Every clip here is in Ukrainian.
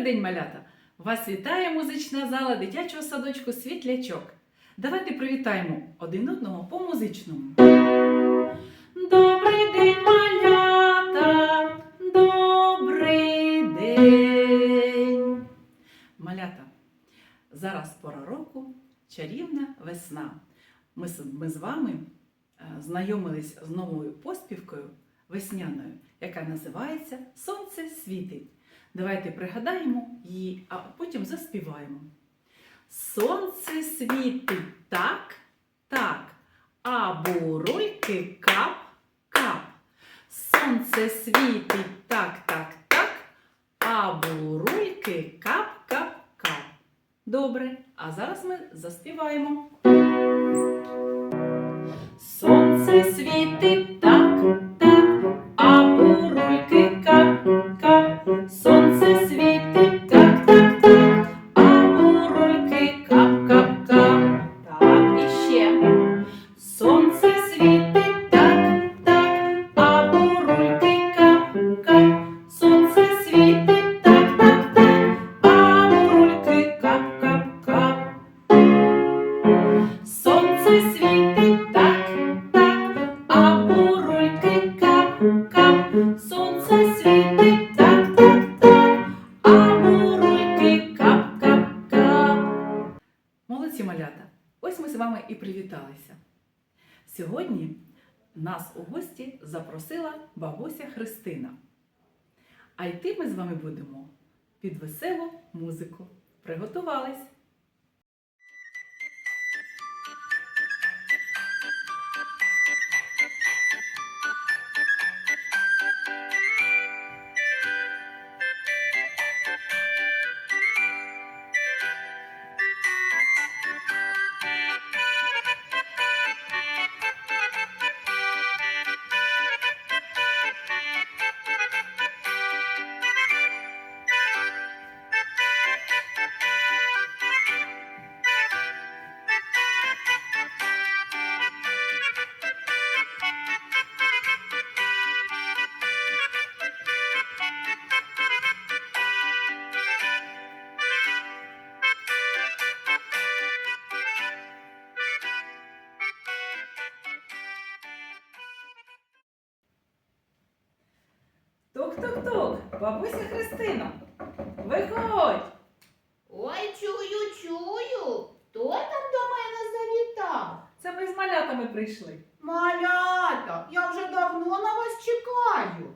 Добрий день, малята! Вас вітає музична зала дитячого садочку Світлячок. Давайте привітаємо один одного по музичному. Добрий день, малята! Добрий день! Малята, зараз пора року, чарівна весна. Ми, ми з вами е, знайомились з новою поспівкою весняною, яка називається Сонце світить. Давайте пригадаємо її, а потім заспіваємо. Сонце світить так, так, а бурульки кап, кап. Сонце світить так, так, так, а бурульки кап, кап, кап. Добре, а зараз ми заспіваємо. Сонце світить вами і привіталися. Сьогодні нас у гості запросила бабуся Христина. А йти ми з вами будемо під веселу музику. Приготувались! Тук-тук-тук! Бабуся Христина! Виходь! Ой, чую, чую. Хто там до мене завітав? Це ми з малятами прийшли. Малята, я вже давно на вас чекаю.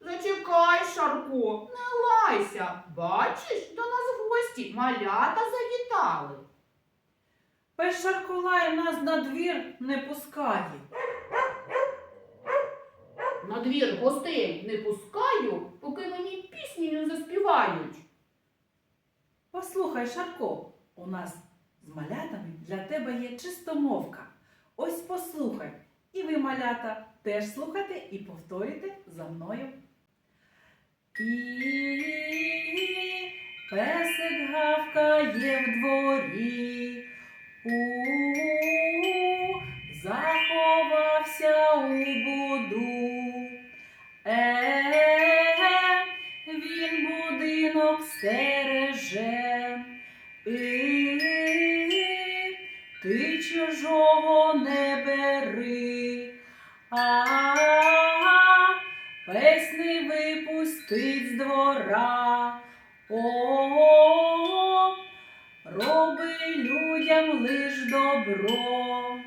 Зачекай, Шарко, не лайся. Бачиш, до нас в гості малята завітали. Пес Шаркулай нас на двір не пускає. Двір гостей не пускаю, поки мені пісні не заспівають. Послухай, Шарко, у нас з малятами для тебе є чистомовка. Ось послухай. І ви, малята, теж слухайте і повторюйте за мною. І песик гавкає в дворі. А пес не випустить з двора. О, роби людям лиш добро.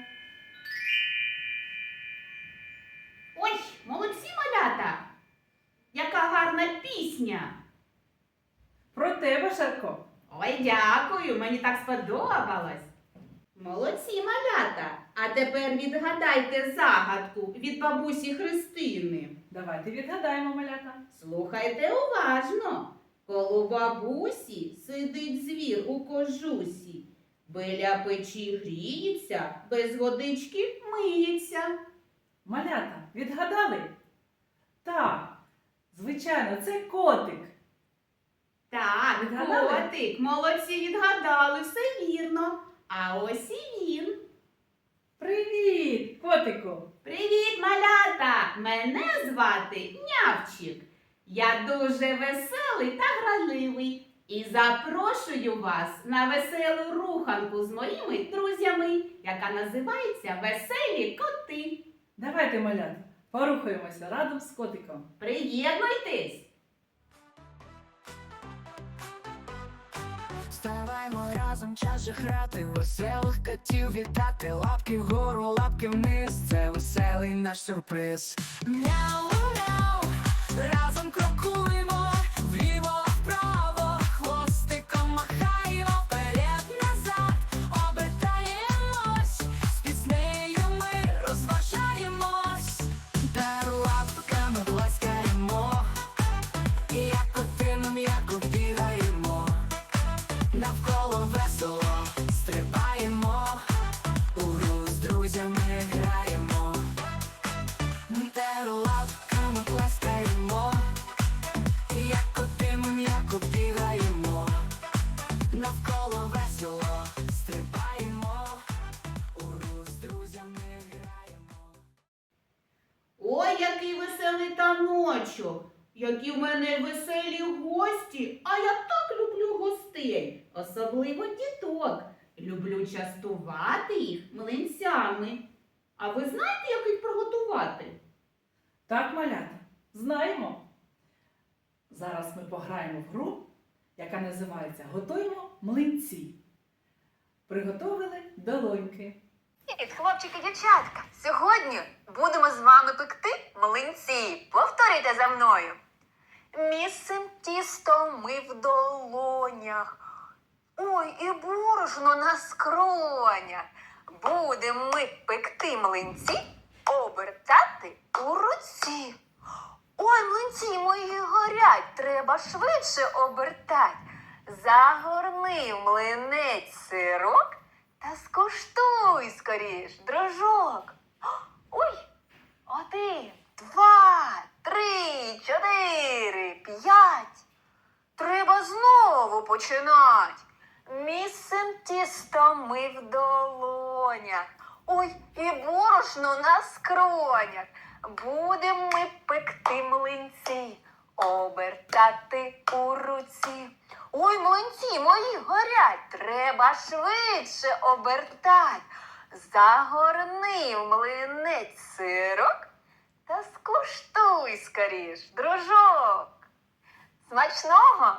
Ой, молодці малята! Яка гарна пісня! Про тебе, Шарко. Ой, дякую, мені так сподобалось. Молодці малята. А тепер відгадайте загадку від бабусі Христини. Давайте відгадаємо, малята. Слухайте уважно. Коло бабусі сидить звір у кожусі. Біля печі гріється, без водички миється. Малята, відгадали? Так, звичайно, це котик. Так, Відгадали? котик, молодці відгадали, все вірно. А ось і він. Привіт, котику! Привіт, малята! мене звати Нявчик. Я дуже веселий та граливий. І запрошую вас на веселу руханку з моїми друзями, яка називається Веселі коти. Давайте, малята, порухаємося разом з котиком. Приєднуйтесь! Вставаймо разом, час же грати, веселих котів вітати, лапки вгору, лапки вниз, це веселий наш сюрприз. Мяу, мяу, разом крокуємо, Які в мене веселі гості, а я так люблю гостей, особливо діток. Люблю частувати їх млинцями. А ви знаєте, як їх приготувати? Так, малята, знаємо. Зараз ми пограємо в гру, яка називається Готуємо млинці. Приготовили долоньки. Привіт, хлопчики, дівчатка! Сьогодні будемо з вами пекти млинці. Повторюйте за мною. Місцем тісто ми в долонях. Ой, і борошно на скронях. Будемо ми пекти млинці, обертати у руці. Ой, млинці мої горять, треба швидше обертать. Загорни млинець сирок та скуштуй скоріш, дружок. Ой, один, два, три, чотири, п'ять. Треба знову починати. Місцем тісто ми в долонях. Ой, і борошно на скронях. Будемо ми пекти млинці, обертати у руці. Ой, млинці мої горять, треба швидше обертать. Загорни в млинець сирок та скуштуй скоріш, дружок. Смачного!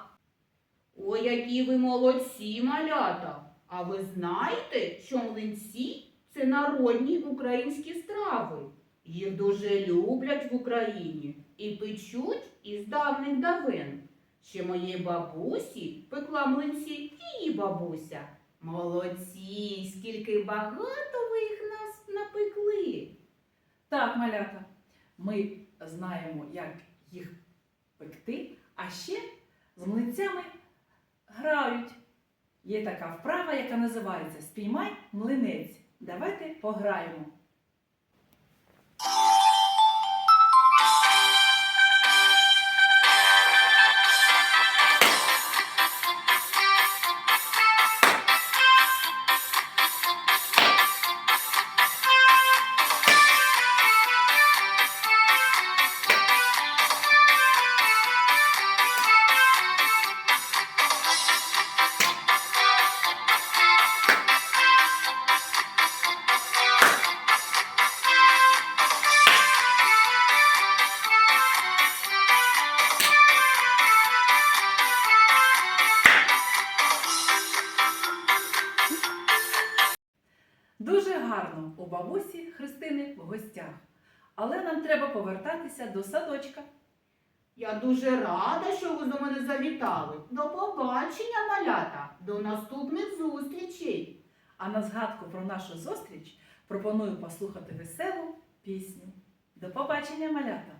Ой, які ви молодці, малята! А ви знаєте, що млинці це народні українські страви. Їх дуже люблять в Україні і печуть із давних давен. Ще моєї бабусі пекла млинці її бабуся. Молодці, скільки багато ви їх нас напекли. Так, малята, ми знаємо, як їх пекти, а ще з млинцями грають. Є така вправа, яка називається Спіймай млинець. Давайте пограємо. У бабусі Христини в гостях. Але нам треба повертатися до садочка. Я дуже рада, що ви до мене завітали. До побачення, малята, до наступних зустрічей. А на згадку про нашу зустріч пропоную послухати веселу пісню. До побачення, малята!